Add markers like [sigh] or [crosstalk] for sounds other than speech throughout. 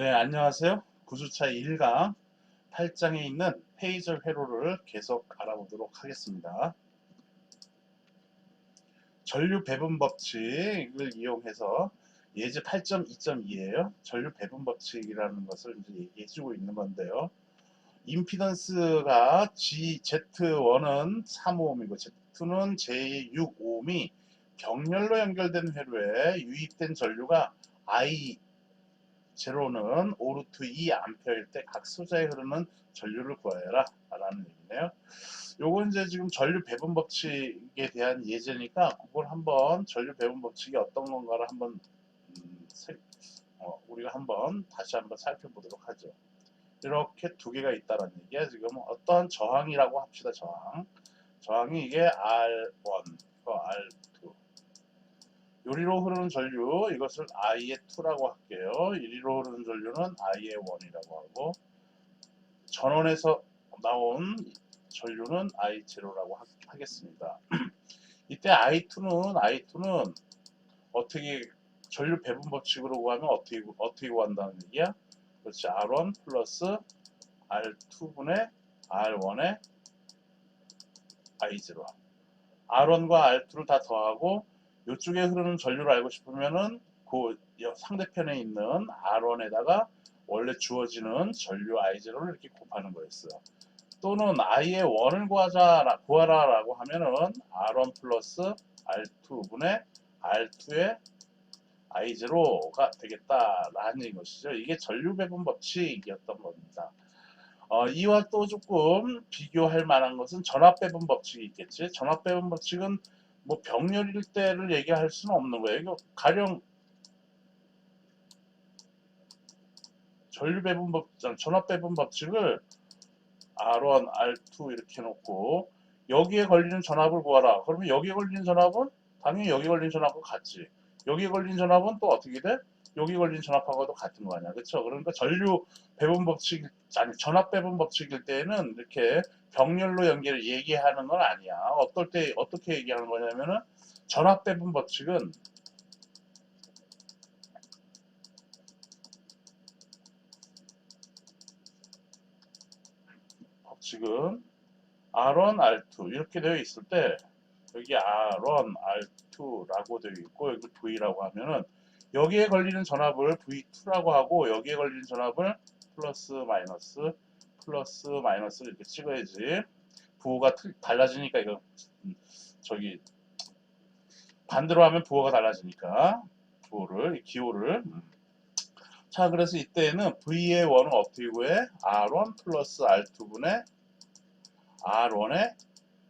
네, 안녕하세요. 구주차 1강 8장에 있는 페이저 회로를 계속 알아보도록 하겠습니다. 전류 배분 법칙을 이용해서 예제 8.2.2예요. 전류 배분 법칙이라는 것을 이제 얘기해 주고 있는 건데요. 임피던스가 G, Z1은 3ohm이고 Z2는 J6ohm이 병렬로 연결된 회로에 유입된 전류가 I 제로는 5루트 2 암페어일 때 각 소자에 흐르는 전류를 구하여라 라는 얘기네요. 요건 이제 지금 전류 배분 법칙에 대한 예제니까 그걸 한번 전류 배분 법칙이 어떤 건가를 한번 음, 세- 어, 우리가 한번 다시 한번 살펴보도록 하죠. 이렇게 두 개가 있다는 얘기야. 지금 어떠한 저항이라고 합시다. 저항. 저항이 이게 R1, 이거 R2. 요리로 흐르는 전류 이것을 I의 2라고 할게요. 이리로 흐르는 전류는 I의 1이라고 하고 전원에서 나온 전류는 I0라고 하겠습니다. [clears throat] 이때 I2는 I2는 어떻게 전류 배분 법칙으로 구하면 어떻게 구- 어떻게 구한다는 얘기야? 그렇지 R1 플러스 R2 분의 R1의 I0 R1과 R2를 다 더하고 이쪽에 흐르는 전류를 알고 싶으면은 그 여- 상대편에 있는 R1에다가 원래 주어지는 전류 I0를 이렇게 곱하는 거였어요. 또는 I의 1을 구하자, 구하라 라고 하면은 R1 플러스 R2분의 R2의 I0가 되겠다라는 것이죠. 이게 전류 배분 법칙이었던 겁니다. 어, 이와 또 조금 비교할 만한 것은 전압 배분 법칙이 있겠지. 전압 배분 법칙은 뭐 병렬일 때를 얘기할 수는 없는 거예요. 이거 가령 전류 배분 법, 전압 배분 법칙을 R1, R2 이렇게 해놓고 여기에 걸리는 전압을 구하라. 그러면 여기에 걸리는 전압은 당연히 여기 걸린 전압과 같지. 여기에 걸린 전압은 또 어떻게 돼? 여기 걸린 전압하고도 같은 거 아니야. 그렇죠? 그러니까 전류 배분 법칙 아니 전압 배분 법칙일 때는 이렇게 병렬로 연결을 얘기하는 건 아니야. 어떨 때 어떻게 얘기하는 거냐면은 전압 배분 법칙은 법칙은 R1, R2 이렇게 되어 있을 때 여기 R1, R2라고 되어 있고 여기 V라고 하면은 여기에 걸리는 전압을 V2라고 하고 여기에 걸리는 전압을 플러스 마이너스 플러스 마이너스 이렇게 찍어야지 부호가 틀- 달라지니까 이거 음, 저기 반대로 하면 부호가 달라지니까 부호를 이 기호를 음. 자 그래서 이때는 V의 원은 어떻게 구해? R1 플러스 R2분의 R1의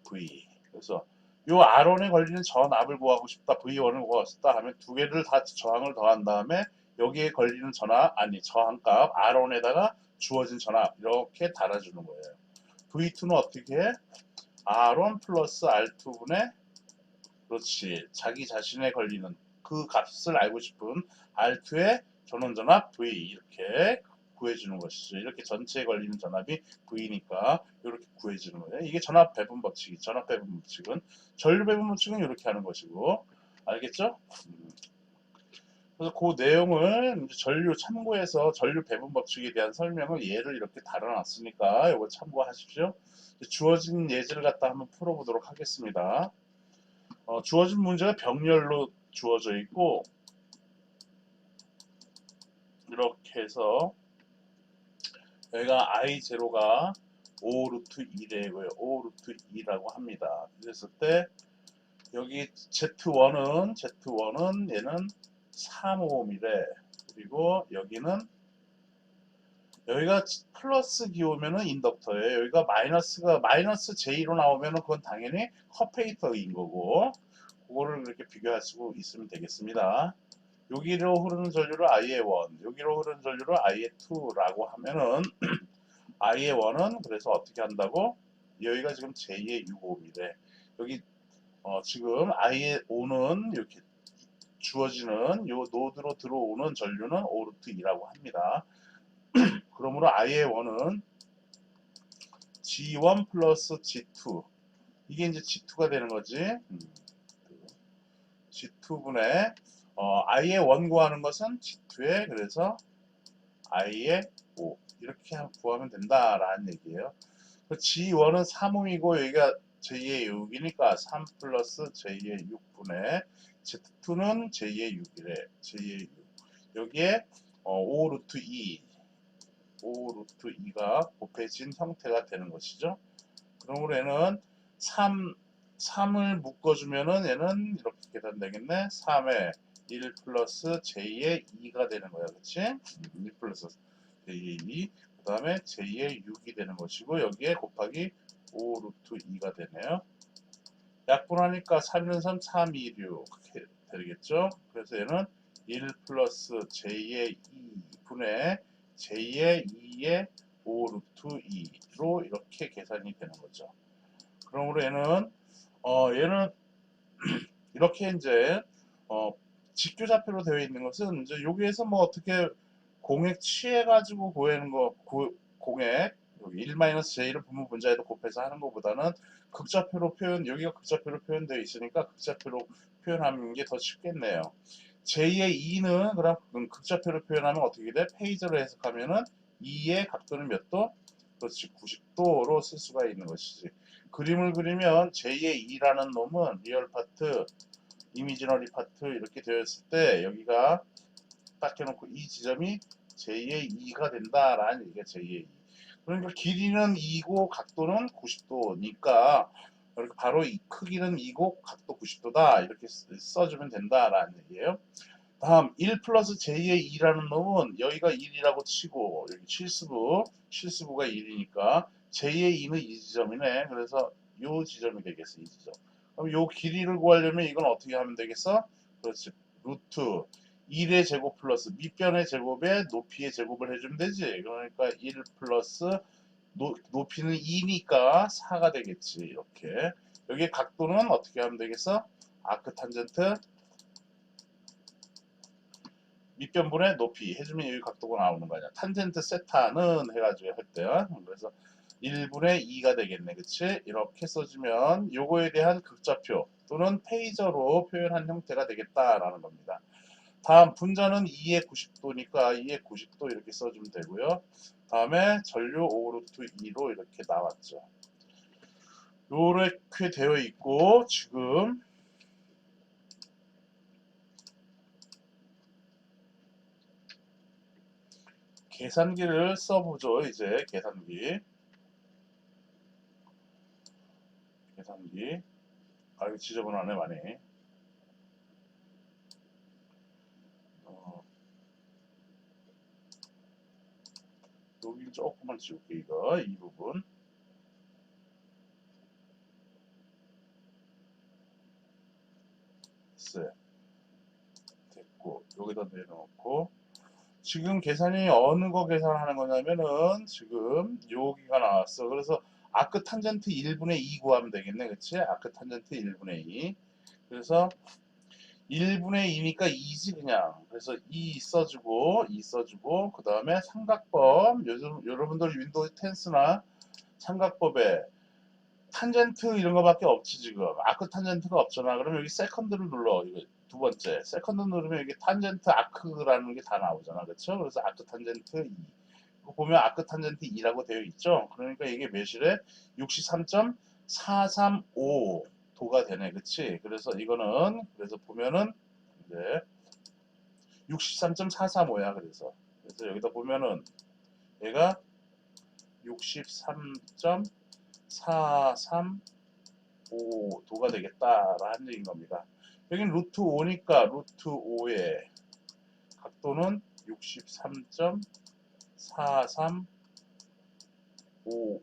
V 그래서 요 R1에 걸리는 전압을 구하고 싶다 V1을 구하고 싶다 하면 두 개를 다 저항을 더한 다음에 여기에 걸리는 전압 아니 저항값 R1에다가 주어진 전압 이렇게 달아주는 거예요 V2는 어떻게 해? R1 플러스 R2분의 그렇지 자기 자신에 걸리는 그 값을 알고 싶은 R2의 전원 전압 V 이렇게 구해주는 것이죠. 이렇게 전체에 걸리는 전압이 V니까 이렇게 구해주는 거예요. 이게 전압 배분 법칙이 전압 배분 법칙은 전류 배분 법칙은 이렇게 하는 것이고 알겠죠? 음. 그래서 그 내용을 전류 참고해서 전류 배분 법칙에 대한 설명을 예를 이렇게 달아놨으니까 이거 참고하십시오. 주어진 예제를 갖다 한번 풀어보도록 하겠습니다. 어, 주어진 문제가 병렬로 주어져 있고 이렇게 해서 여기가 i0가 5 루트 2 되고요. 5 루트 2라고 합니다. 그랬을 때 여기 Z1은 Z1은 얘는 3ohm이래. 그리고 여기는 여기가 플러스 기호면은 인덕터예요. 여기가 마이너스가 마이너스 J로 나오면은 그건 당연히 커페이터인 거고 그거를 그렇게 비교하시고 있으면 되겠습니다. 여기로 흐르는 전류를 I의 1, 여기로 흐르는 전류를 I의 2라고 하면은 [clears throat] I의 1은 그래서 어떻게 한다고? 여기가 지금 J의 6ohm이래. 여기 어, 지금 I의 5는 이렇게 주어지는 요 노드로 들어오는 전류는 5루트 2라고 합니다. [clears throat] 그러므로 I의 1은 G1 플러스 G2 이게 이제 G2가 되는 거지. 음, G2분의 어, I의 1 구하는 것은 G2에 그래서 i의 5 이렇게 한- 구하면 된다라는 얘기예요. 그 G1은 3홈이고 여기가 J의 6이니까 3 플러스 J의 6분의 Z2는 J의 6이래. J의 6. 여기에 어, 5 루트 2 5 루트 2가 곱해진 형태가 되는 것이죠. 그러므로 얘는 3, 3을 묶어주면은 얘는 이렇게 계산되겠네. 3에 1 플러스 J의 2가 되는 거야. 그치? 1 플러스 J의 2. 그 다음에 J의 6이 되는 것이고, 여기에 곱하기 5 루트 2가 되네요. 약분하니까 3은 3, 3, 2, 6. 이렇게 되겠죠? 그래서 얘는 1 플러스 J의 2분의 J의 2의 5 루트 2로 이렇게 계산이 되는 거죠. 그러므로 얘는 어 얘는 [clears throat] 이렇게 이제 어 직교좌표로 되어 있는 것은 이제 여기에서 뭐 어떻게 공액 취해 가지고 구하는 거 구, 공액 여기 1-j를 분모 분자에도 곱해서 하는 것보다는 극좌표로 표현 여기가 극좌표로 표현되어 있으니까 극좌표로 표현하는 게 더 쉽겠네요. j의 2는 그럼 극좌표로 표현하면 어떻게 돼? 페이저로 해석하면은 2의 각도는 몇 도? 그렇지 90도로 쓸 수가 있는 것이지. 그림을 그리면 j의 2라는 놈은 리얼 파트, 이미지너리 파트 이렇게 되었을 때 여기가 딱 해놓고 이 지점이 j의 2가 된다라는 얘기가 j의 2. 그러니까 길이는 2고 각도는 90도니까 이렇게 바로 이 크기는 2고 각도 90도다 이렇게 쓰- 써주면 된다라는 얘기예요. 다음 1 플러스 j의 2라는 놈은 여기가 1이라고 치고 여기 실수부 실수부가 1이니까 j의 2는 이 지점이네. 그래서 요 지점이 되겠어 이 지점. 그럼 요 길이를 구하려면 이건 어떻게 하면 되겠어? 그렇지 루트 1의 제곱 플러스 밑변의 제곱에 높이의 제곱을 해주면 되지. 그러니까 1 플러스 노, 높이는 2니까 4가 되겠지. 이렇게. 여기 각도는 어떻게 하면 되겠어? 아크 탄젠트 밑변분의 높이 해주면 여기 각도가 나오는 거 아니야. 탄젠트 세타는 해가지고 할 때요. 그래서 1분의 2가 되겠네. 그치? 이렇게 써주면 요거에 대한 극좌표 또는 페이저로 표현한 형태가 되겠다라는 겁니다. 다음 분자는 2의 90도니까 2의 90도 이렇게 써주면 되고요. 다음에 전류 5루트 2로 이렇게 나왔죠. 요렇게 되어 있고 지금 계산기를 써보죠. 이제 계산기 계산기. 아 이거 지저분하네 많이. 어, 여기 조금만 지울게 이거. 이 부분. 됐어요. 됐고 여기다 내려놓고. 지금 계산이 어느 거 계산하는 거냐면은 지금 여기가 나왔어. 그래서 아크 탄젠트 1분의 2 구하면 되겠네 그치? 아크 탄젠트 1분의 2 그래서 1분의 2니까 2지 그냥. 그래서 2 써주고 2 써주고 그 다음에 삼각법. 요즘 여러분들 윈도우 텐스나 삼각법에 탄젠트 이런 거밖에 없지 지금. 아크 탄젠트가 없잖아. 그러면 여기 세컨드를 눌러 이거 두 번째. 세컨드 누르면 여기 탄젠트 아크라는 게 다 나오잖아 그렇죠 그래서 아크 탄젠트 2 이거 보면 아크 탄젠트 2라고 되어 있죠? 그러니까 이게 몇이래 63.435 도가 되네. 그치? 그래서 이거는 그래서 보면은 이제 63.435야 그래서. 그래서 여기다 보면은 얘가 63.435 도가 되겠다라는 얘기인 겁니다. 여긴 루트 5니까 루트 5의 각도는 63.435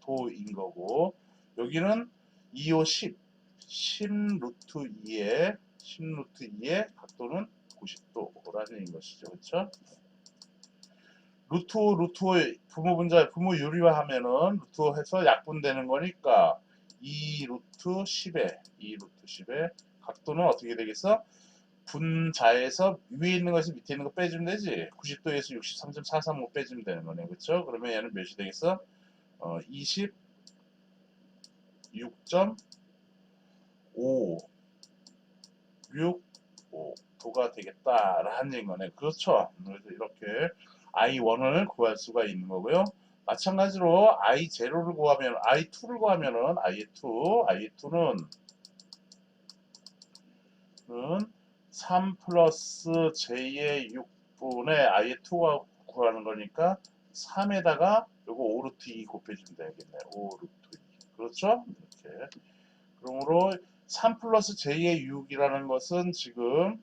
도인 거고 여기는 2호 10 10 루트 2의 10 루트 2의 각도는 90도라는 얘기인 것이죠. 그렇죠? 루트 5, 루트 5의 부모 분자, 부모 유리화 하면은 루트 5 해서 약분되는 거니까 2 루트 10에 2 루트 10에 각도는 어떻게 되겠어? 분자에서 위에 있는 것이 밑에 있는 거 빼주면 되지. 90도에서 63.435 빼주면 되는 거네. 그렇죠? 그러면 얘는 몇이 되겠어? 어, 26.5 6 5 도가 되겠다라는 얘기인 거네. 그렇죠? 그래서 이렇게 I1을 구할 수가 있는 거고요. 마찬가지로 I0를 구하면 I2를 구하면은 I2, I2는 3 플러스 j의 6분의 i2가 구하는 거니까 3에다가 요거 5 루트 2 곱해주면 되겠네. 5 루트 2. 그렇죠? 이렇게. 그러므로 3 플러스 j의 6이라는 것은 지금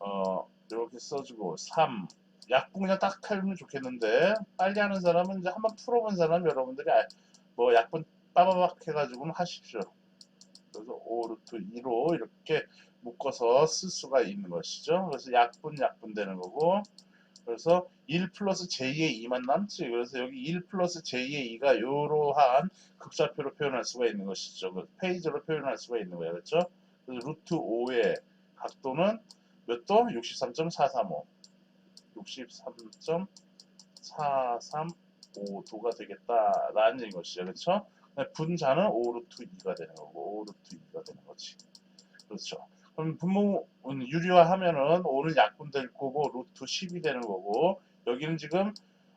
어 이렇게 써주고 3 약분 그냥 딱 하면 좋겠는데 빨리 하는 사람은 이제 한번 풀어본 사람 여러분들이 아- 뭐 약분 빠바박 해가지고는 하십시오. 그래서 5 루트 2로 이렇게 묶어서 쓸 수가 있는 것이죠. 그래서 약분 약분 되는 거고 그래서 1 플러스 j의 2만 남지. 그래서 여기 1 플러스 j의 2가 이러한 극좌표로 표현할 수가 있는 것이죠. 그 페이지로 표현할 수가 있는 거예요. 그렇죠? 그래서 루트 5의 각도는 몇 도? 63.435. 63.435도가 되겠다라는 것이죠. 그렇죠? 분자는 5루트 2가 되는 거고 5루트 2가 되는 거지. 그렇죠. 그럼 분모 유리화하면은 5는 약분 될 거고 루트 10이 되는 거고 여기는 지금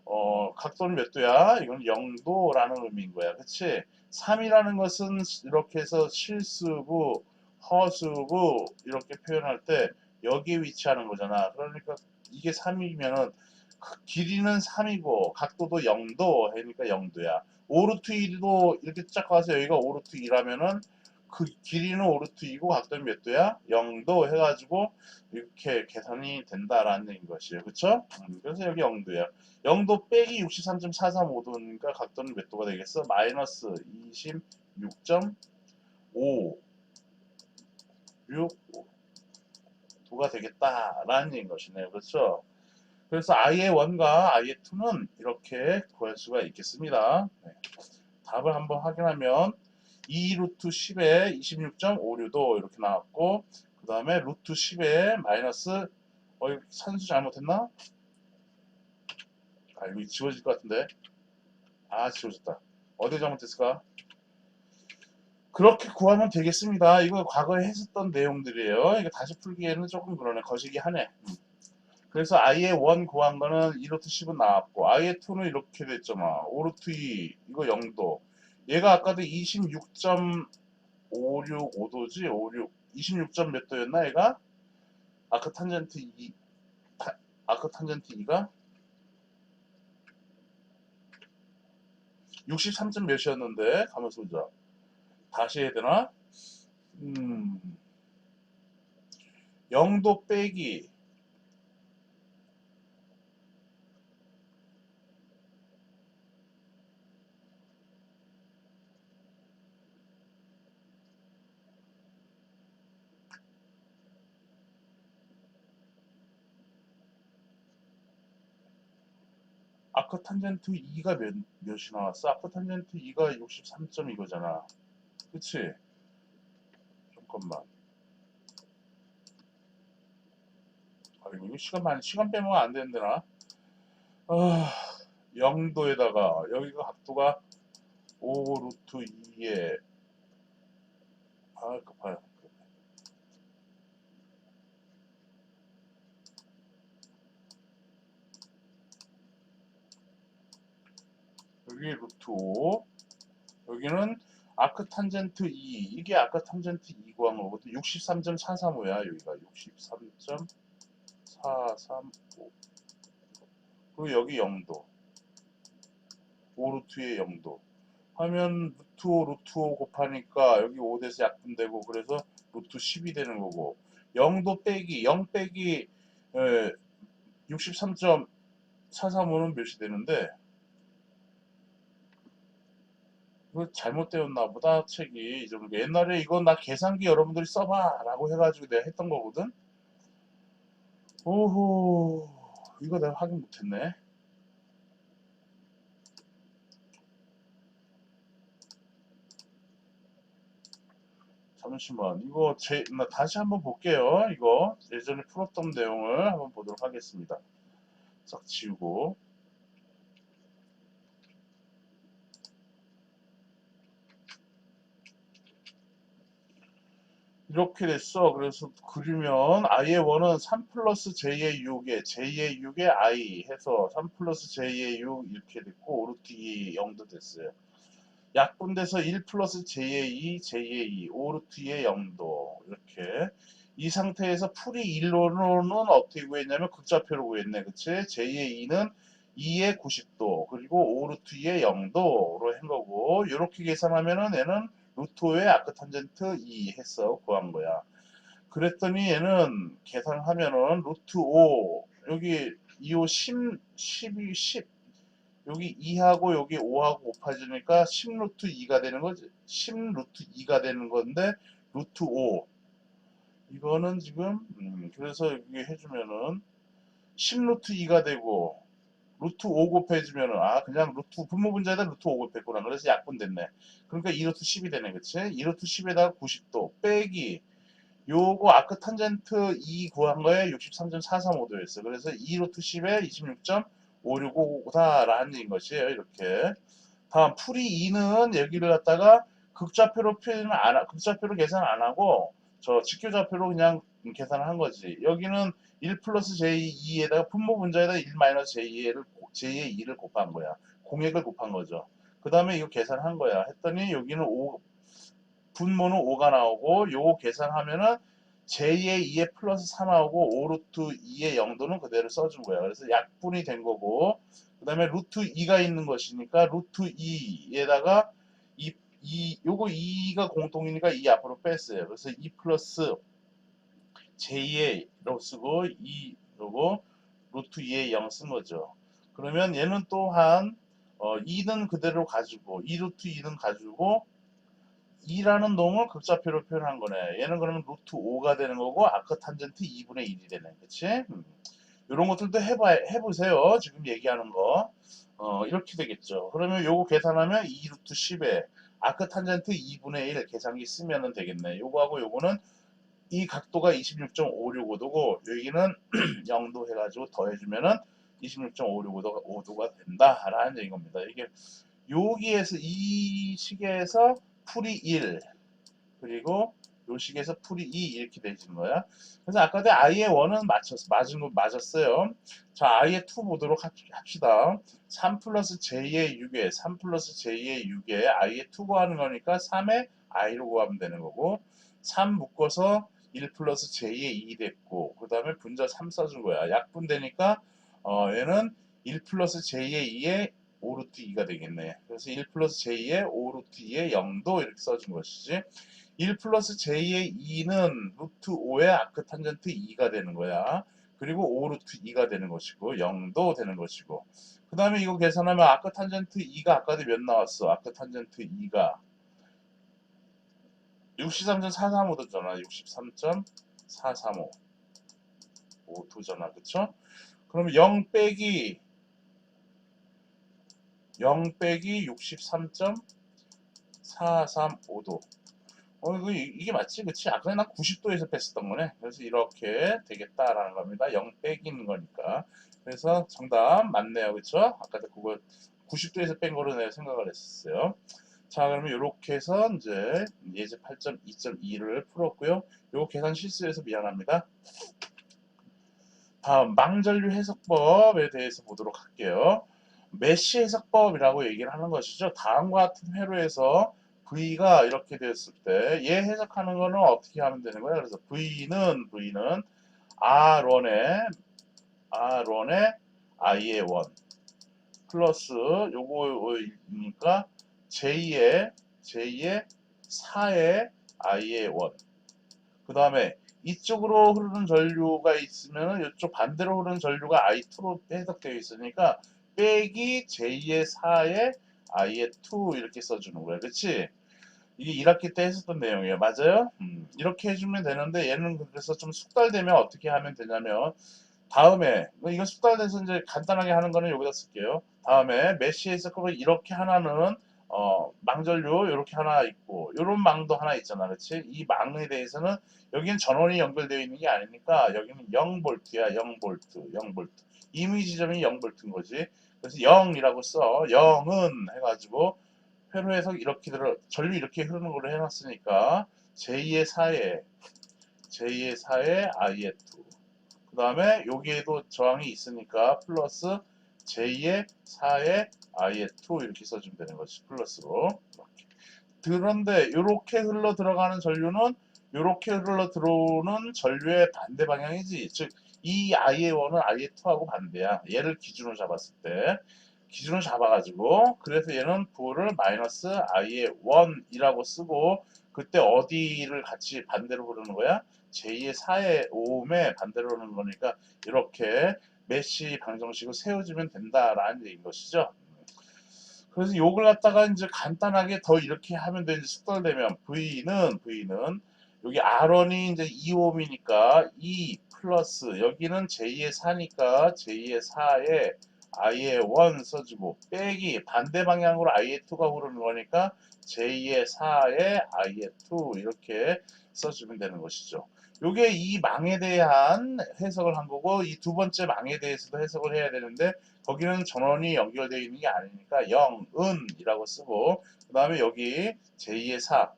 어, 각도는 몇 도야? 이건 0도라는 의미인 거야. 그치? 3이라는 것은 이렇게 해서 실수고 허수고 이렇게 표현할 때 여기에 위치하는 거잖아. 그러니까 이게 3이면은 길이는 3이고 각도도 0도 하니까 0도야. 5루트 1도 이렇게 쫙 가서 여기가 5루트 2라면은 그 길이는 5루트 2고 각도는 몇 도야? 0도 해가지고 이렇게 계산이 된다라는 것이에요. 그쵸? 음, 그래서 여기 0도야. 0도 빼기 63.435도니까 각도는 몇 도가 되겠어? 마이너스 26.5 6 도가 되겠다라는 것이네요. 그렇죠? 그래서 i의 1과 i의 2는 이렇게 구할 수가 있겠습니다. 네. 답을 한번 확인하면 2 루트 10에 26.56도 이렇게 나왔고 그 다음에 루트 10에 마이너스 어 산수 잘못했나? 아 이거 지워질 것 같은데 아 지워졌다 어디 잘못했을까? 그렇게 구하면 되겠습니다. 이거 과거에 했었던 내용들이에요. 이거 다시 풀기에는 조금 그러네. 거시기 하네. 음. 그래서 i의 1 구한 거는 2루트 10은 나왔고 i의 2는 이렇게 됐죠. 막 5루트 2 이거 0도 얘가 아까도 26.565도지? 56 26점 몇 도였나 얘가? 아크 탄젠트 2 타, 아크 탄젠트 2가? 63점 몇이었는데 가만있어 보자. 다시 해야 되나? 음. 0도 빼기 아크 탄젠트 2가 몇, 몇이 나왔어? 아크 탄젠트 2가 63점 이거잖아. 그치? 잠깐만. 아, 이거 시간 많이, 시간 빼면 안 되는데, 나? 아, 0도에다가, 여기가 각도가 5 루트 2에, 아, 급하요. 여기 루트 5 여기는 아크 탄젠트 2 이게 아크 탄젠트 2 구한 거거든 63.435야 여기가. 63.435 그리고 여기 0도. 5루트에 0도. 하면 루트 5 루트 5 곱하니까 여기 5대에서 약분되고 그래서 루트 10이 되는 거고. 0도 빼기 0 빼기 63.435는 몇이 되는데 이거 잘못되었나 보다 책이. 이 정도 옛날에 이거 나 계산기 여러분들이 써봐 라고 해가지고 내가 했던 거거든. 오호 이거 내가 확인 못했네. 잠시만 이거 제, 나 다시 한번 볼게요. 이거 예전에 풀었던 내용을 한번 보도록 하겠습니다. 싹 지우고 이렇게 됐어. 그래서 그리면 i의 1은 3 플러스 j의 6에 j의 6에 i 해서 3 플러스 j의 6 이렇게 됐고 오르트 2 0도 됐어요. 약분돼서 1 플러스 j의 2, j의 2, 오르트 2의 0도 이렇게 이 상태에서 풀이 1로는 어떻게 구했냐면 극좌표로 구했네. 그치? j의 2는 2의 90도 그리고 오르트 2의 0도로 한 거고 이렇게 계산하면은 얘는 루트 5의 아크탄젠트 2 했어 구한 거야. 그랬더니 얘는 계산하면은 루트 5 여기 2호 10, 12, 10 여기 2하고 여기 5하고 곱해지니까 10 루트 2가 되는 거지. 10 루트 2가 되는 건데 루트 5 이거는 지금 음, 그래서 여기 해주면은 10 루트 2가 되고 루트 5 곱해주면은 아 그냥 루트 분모 분자에다 루트 5 곱했구나. 그래서 약분 됐네. 그러니까 2 루트 10이 되네 그치? 2 루트 10에다가 90도 빼기. 요거 아크 탄젠트 2 구한 거에 63.435도였어. 그래서 2 루트 10에 26.565다 라는 얘기인 것이에요 이렇게 다음 풀이 2는 여기를 갖다가 극좌표로 표현을 안 하, 극좌표로 계산 안 하고 저 직교좌표로 그냥 계산을 한 거지 여기는 1 플러스 j2에다가 분모 분자에다 1 마이너스 j2를 j 2를 곱한 거야. 공액을 곱한 거죠. 그 다음에 이거 계산한 거야. 했더니 여기는 5 분모는 5가 나오고 요거 계산하면은 j의 2에 플러스 4 나오고 5 루트 2의 0도는 그대로 써준 거야. 그래서 약분이 된 거고 그 다음에 루트 2가 있는 것이니까 루트 2에다가 이, 이 요거 2가 공통이니까 2 앞으로 뺐어요. 그래서 2 플러스 j2로 쓰고 2 요거 루트 2의 0 쓴 거죠. 그러면 얘는 또한 어, 2는 그대로 가지고 2 루트 2는 가지고 2라는 놈을 극좌표로 표현한 거네. 얘는 그러면 루트 5가 되는 거고 아크 탄젠트 2분의 1이 되네. 그치? 음. 이런 것들도 해봐, 해보세요. 지금 얘기하는 거. 어, 이렇게 되겠죠. 그러면 요거 계산하면 2 루트 10에 아크 탄젠트 2분의 1 계산기 쓰면 되겠네. 요거하고 요거는 이 각도가 26.565도고 여기는 [clears throat] 0도 해가지고 더해주면은 26.565도가 5도가 된다라는 얘기인 겁니다. 이게 여기에서 이 식에서 풀이 1 그리고 요 식에서 풀이 2 이렇게 되지는 거야. 그래서 아까 내 i의 1은 맞췄어. 맞은 거 맞았어요. 자, i의 2 보도록 합시다. 3 플러스 j의 6에 3 플러스 j의 6에 i의 2 구하는 거니까 3에 i로 구하면 되는 거고 3 묶어서 1 플러스 j의 2 됐고 그 다음에 분자 3 써준 거야. 약분 되니까 어, 얘는 1 플러스 j의 2에 5 루트 2가 되겠네. 그래서 1 플러스 j의 5 루트 2의 0도 이렇게 써준 것이지. 1 플러스 j의 2는 루트 5의 아크 탄젠트 2가 되는 거야. 그리고 5 루트 2가 되는 것이고 0도 되는 것이고 그 다음에 이거 계산하면 아크 탄젠트 2가 아까도 몇 나왔어? 아크 탄젠트 2가 63.435도잖아. 63.435 5도잖아. 그쵸? 그러면 0 빼기 0 빼기 63.435도 어, 이거, 이게 맞지? 그치? 아까 난 90도에서 뺐었던 거네. 그래서 이렇게 되겠다라는 겁니다. 0 빼기는 거니까. 그래서 정답 맞네요. 그쵸? 아까도 그거 90도에서 뺀 거로 내가 생각을 했었어요. 자, 그러면 이렇게 해서 이제 예제 8.2.2를 풀었고요. 요거 계산 실수해서 미안합니다. 다음 망전류 해석법에 대해서 보도록 할게요. 메시 해석법이라고 얘기를 하는 것이죠. 다음과 같은 회로에서 V가 이렇게 됐을 때 얘 해석하는 거는 어떻게 하면 되는 거야? 그래서 V는 V는 R1의 R1의 I의 1 플러스 요거니까 J의 J의 4의 I의 1. 그 다음에 이쪽으로 흐르는 전류가 있으면 이쪽 반대로 흐르는 전류가 I2로 해석되어 있으니까 빼기 J의 4의 I의 2 이렇게 써주는 거야. 그치? 이게 1학기 때 했었던 내용이에요. 맞아요? 음, 이렇게 해주면 되는데 얘는 그래서 좀 숙달되면 어떻게 하면 되냐면 다음에 뭐 이거 숙달돼서 이제 간단하게 하는 거는 여기다 쓸게요. 다음에 메시 해석법을 이렇게 하나는 어, 망전류 이렇게 하나 있고 이런 망도 하나 있잖아 그렇지 이 망에 대해서는 여기는 전원이 연결되어 있는 게 아니니까 여기는 0볼트야 0볼트 0볼트. 이미 지점이 0볼트인 거지. 그래서 0이라고 써. 0은 해가지고 회로에서 이렇게 들어 전류 이렇게 흐르는 걸로 해놨으니까 j 의 4에 j 의 4에 i의 2. 그 다음에 여기에도 저항이 있으니까 플러스 j의 4에 i의 2 이렇게 써주면 되는 거지. 플러스로. 그런데 이렇게 흘러 들어가는 전류는 이렇게 흘러 들어오는 전류의 반대 방향이지. 즉, 이 i의 1은 i의 2하고 반대야. 얘를 기준으로 잡았을 때. 기준을 잡아가지고 그래서 얘는 부호를 마이너스 i의 1이라고 쓰고 그때 어디를 같이 반대로 부르는 거야? j 의 4의 5에 반대로 오는 거니까 이렇게 메시 방정식을 세워주면 된다라는 얘기인 것이죠. 그래서 요걸 갖다가 이제 간단하게 더 이렇게 하면 되지 숙달되면 V는 V는 여기 R1이 이제 2옴이니까 2 플러스 여기는 J의 4니까 J의 4에 I의 1 써주고 빼기 반대 방향으로 I의 2가 흐르는 거니까 J의 4에 I의 2 이렇게 써주면 되는 것이죠. 요게 이 망에 대한 해석을 한 거고 이 두 번째 망에 대해서도 해석을 해야 되는데 거기는 전원이 연결되어 있는 게 아니니까 0, 은이라고 쓰고 그 다음에 여기 J의 4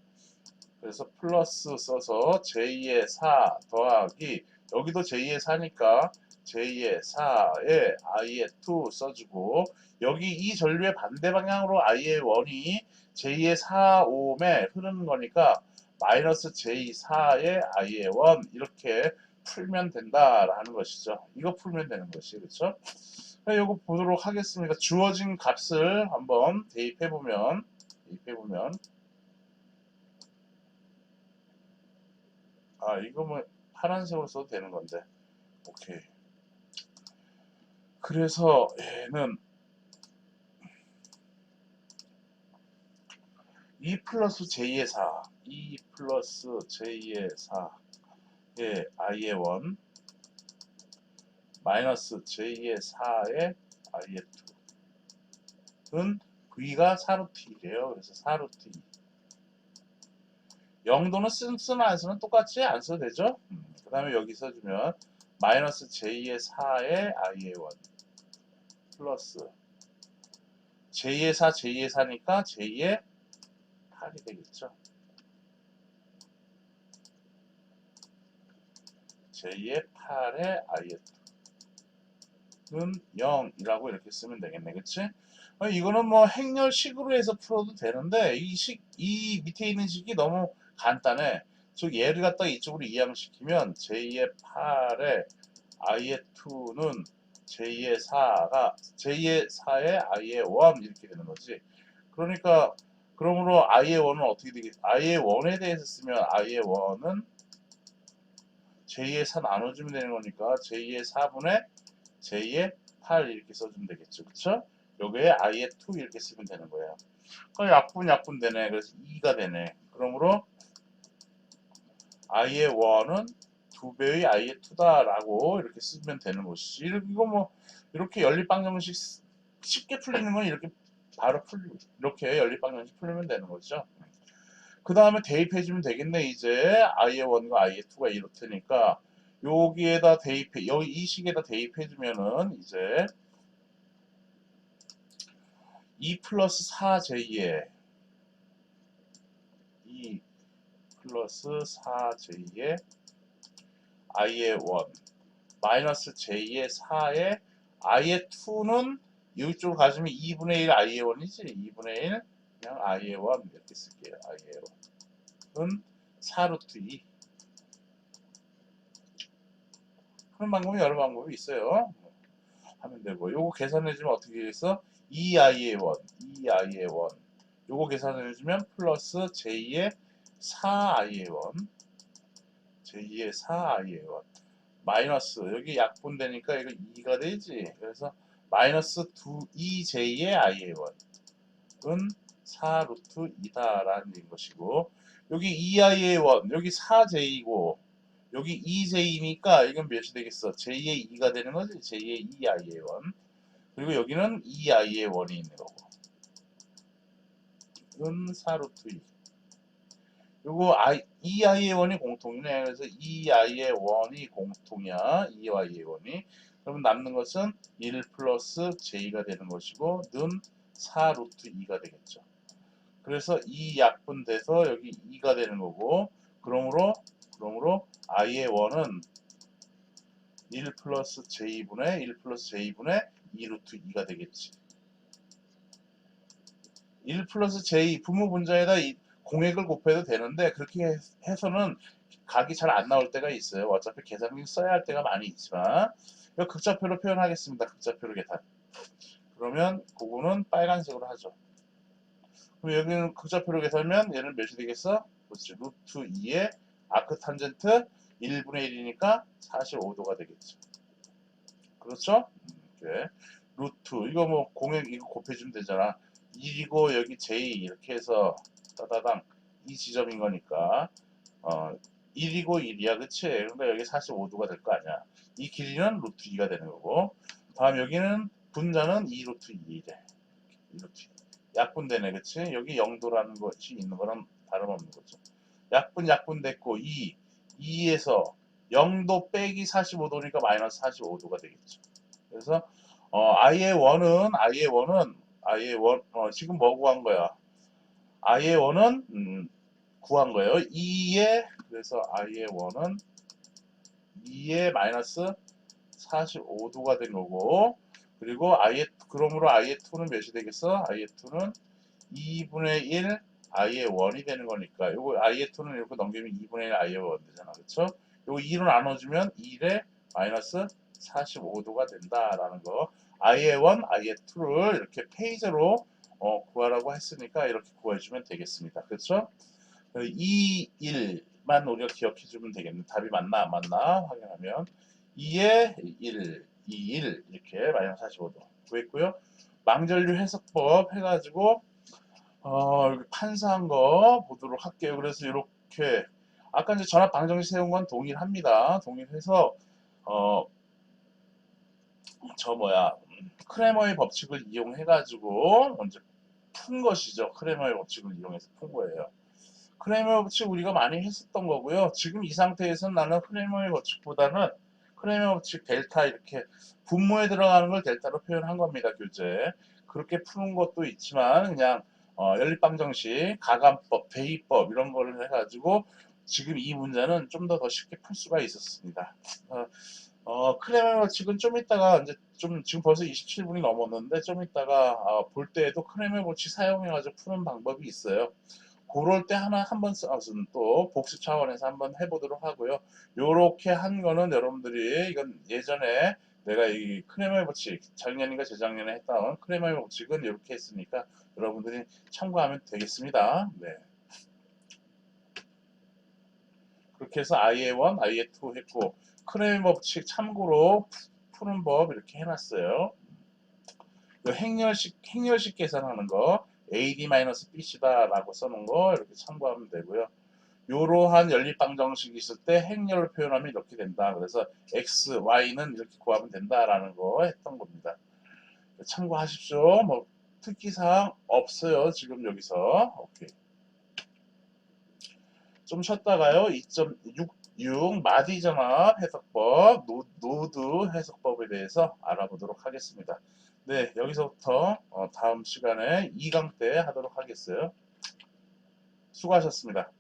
그래서 플러스 써서 J의 4 더하기 여기도 J의 4니까 J의 4에 I의 2 써주고 여기 이 전류의 반대 방향으로 I의 1이 J의 4, 5에 흐르는 거니까 마이너스 J4의 I의 1 이렇게 풀면 된다라는 것이죠. 이거 풀면 되는 것이 그렇죠? 이거 보도록 하겠습니다. 주어진 값을 한번 대입해 보면 대입해 보면 아 이거 뭐 파란색으로 써도 되는 건데 오케이. 그래서 얘는 2 플러스 J의 4, 2 플러스 J의 4의 I의 1 마이너스 J의 4의 I의 2은 V가 4루트 1이에요. 그래서 4루트 2 영도는 쓰, 쓰나 안 쓰는 똑같이 안 써도 되죠? 음, 그 다음에 여기 써주면 마이너스 J의 4의 I의 1 플러스 J의 4, J의 4니까 J의 8이 되겠죠. J의 8의 I의 2는 0이라고 이렇게 쓰면 되겠네. 그치? 어, 이거는 뭐 행렬식으로 해서 풀어도 되는데 이 식, 이 밑에 있는 식이 너무 간단해. 즉 얘를 갖다가 이쪽으로 이항시키면 J의 8의 I의 2는 J의 4가 J의 4의 I의 1 이렇게 되는 거지. 그러니까 그러므로 I의 1은 어떻게 되겠? I의 1에 대해서 쓰면 I의 1은 J의 4 나눠주면 되는 거니까 J의 4분의 J의 8 이렇게 써주면 되겠죠. 그쵸? 여기에 I의 2 이렇게 쓰면 되는 거예요. 그럼 약분 약분 되네. 그래서 2가 되네. 그러므로 I의 1은 2배의 I의 2다라고 이렇게 쓰면 되는 것이지. 이거 뭐 이렇게 연립방정식 쉽게 풀리는 건 이렇게 바로 풀 이렇게 연립방정식 풀리면 되는 거죠. 그 다음에 대입해주면 되겠네. 이제 I의 1과 I의 2가 이렇다니까 여기에다 대입해 여기 이 식에다 대입해주면은 이제 2 플러스 4j에 2 플러스 4j에 i의 1 마이너스 j의 4에 i의 2는 이쪽으로 가시면 2분의 1 i의 1이지 2분의 1 그냥 1 이렇게 쓸게요 1은 4루트 2 그런 방법이 여러 방법이 있어요. 하면 되고. 요거 계산해주면 어떻게 되겠어 2i의 1 2i의 1 요거 계산해주면 플러스 j의 4i의 1 j2의 4i의 1 마이너스. 여기 약분 되니까 이거 2가 되지. 그래서 마이너스 2j의 i의 1은 4 루트 2다라는 것이고 여기 2i의 1 여기 4j이고 여기 2j니까 이건 몇이 되겠어 j의 2가 되는 거지 j의 2i의 1 그리고 여기는 2i의 1이 있는 거고 은 4루트 2 요거 i, 2i의 1이 공통이네. 그래서 2i의 1이 공통이야. 2i의 1이. 그러면 남는 것은 1 플러스 j가 되는 것이고 는 4루트 2가 되겠죠. 그래서 이 약분 돼서 여기 2가 되는 거고 그러므로 그러므로 i의 원은 1 플러스 j분의 1 플러스 j분의 2 루트 2가 되겠지. 1 플러스 j 분모 분자에다 이 공액을 곱해도 되는데 그렇게 해- 해서는 각이 잘 안 나올 때가 있어요. 어차피 계산기 써야 할 때가 많이 있지만 극좌표로 표현하겠습니다. 극좌표로 계산. 그러면 그거는 빨간색으로 하죠. 그럼 여기는 극좌표로 계산하면 얘는 몇이 되겠어? 그렇지. 루트 2의 아크 탄젠트 1분의 1이니까 45도가 되겠죠. 그렇죠? 음, 이렇게 루트 이거 뭐 공액 이거 곱해주면 되잖아. 1이고 여기 j 이렇게 해서 따다당 이 지점인 거니까 어 1이고 1이야 그치? 그러니까 여기 45도가 될 거 아니야. 이 길이는 루트 2가 되는 거고 다음 여기는 분자는 2 루트 2래. 2 루트 2. 약분되네 그치? 여기 0도라는 것이 있는 거랑 다름없는 거죠. 약분 약분 됐고 2 2에서 0도 빼기 45도니까 마이너스 45도가 되겠죠. 그래서 어, i의 원은 i의 원은 i의 원 어, 지금 뭐 구한 거야? i의 원은 음, 구한 거예요. 2의 그래서 i의 원은 2의 마이너스 45도가 된 거고 그리고 i의 그러므로 i의 2는 몇이 되겠어? i의 2는 2분의 1 i의 원이 되는 거니까 요거 i의 2는 이렇게 넘기면 2분의 1 i의 원 되잖아. 그렇죠? 요거 2로 나눠주면 1의 마이너스 45도가 된다라는 거. i의 1, i의 2를 이렇게 페이저로 어, 구하라고 했으니까 이렇게 구해주면 되겠습니다. 그렇죠? 2, 1만 우리가 기억해주면 되겠네. 답이 맞나 안 맞나 확인하면 2의 1, 2, 1 이렇게 마이너스 45도 구했고요. 망전류 해석법 해가지고 어, 여기 판사한 거 보도록 할게요. 그래서 이렇게 아까 이제 전압 방정식 세운 건 동일합니다. 동일해서 어, 저 뭐야 음, 크레머의 법칙을 이용해가지고 먼저 푼 것이죠. 크레머의 법칙을 이용해서 푼 거예요. 크레머의 법칙 우리가 많이 했었던 거고요. 지금 이 상태에서는 나는 크레머의 법칙보다는 크레머의 법칙 델타 이렇게 분모에 들어가는 걸 델타로 표현한 겁니다. 교재. 그렇게 푸는 것도 있지만 그냥 어, 연립방정식, 가감법, 대입법 이런 거를 해가지고 지금 이 문제는 좀 더 더 쉽게 풀 수가 있었습니다. 어, 어, 크레멜 법칙은 좀 이따가 이제 좀 지금 벌써 27분이 넘었는데 좀 이따가 어, 볼 때에도 크레멜 법칙 사용해가지고 푸는 방법이 있어요. 그럴 때 하나 한번 써서 또 복습 차원에서 한번 해보도록 하고요. 요렇게 한 거는 여러분들이 이건 예전에 내가 이 크레멜 법칙 작년인가 재작년에 했던 크레멜 법칙은 이렇게 했으니까 여러분들이 참고하면 되겠습니다. 네. 그렇게 해서 IA1, IA2 했고 크레멜 법칙 참고로 푸- 푸는 법 이렇게 해놨어요. 그 행렬식 행렬식 계산하는 거 AD-BC다 라고 써놓은 거 이렇게 참고하면 되고요. 요러한 연립방 정식이 있을 때 행렬을 표현하면 이렇게 된다. 그래서 x, y는 이렇게 구하면 된다라는 거 했던 겁니다. 참고하십시오. 뭐 특기사항 없어요. 지금 여기서. 오케이. 좀 쉬었다가요. 2.66 마디 전압 해석법, 노, 노드 해석법에 대해서 알아보도록 하겠습니다. 네, 여기서부터 어, 다음 시간에 2강 때 하도록 하겠어요. 수고하셨습니다.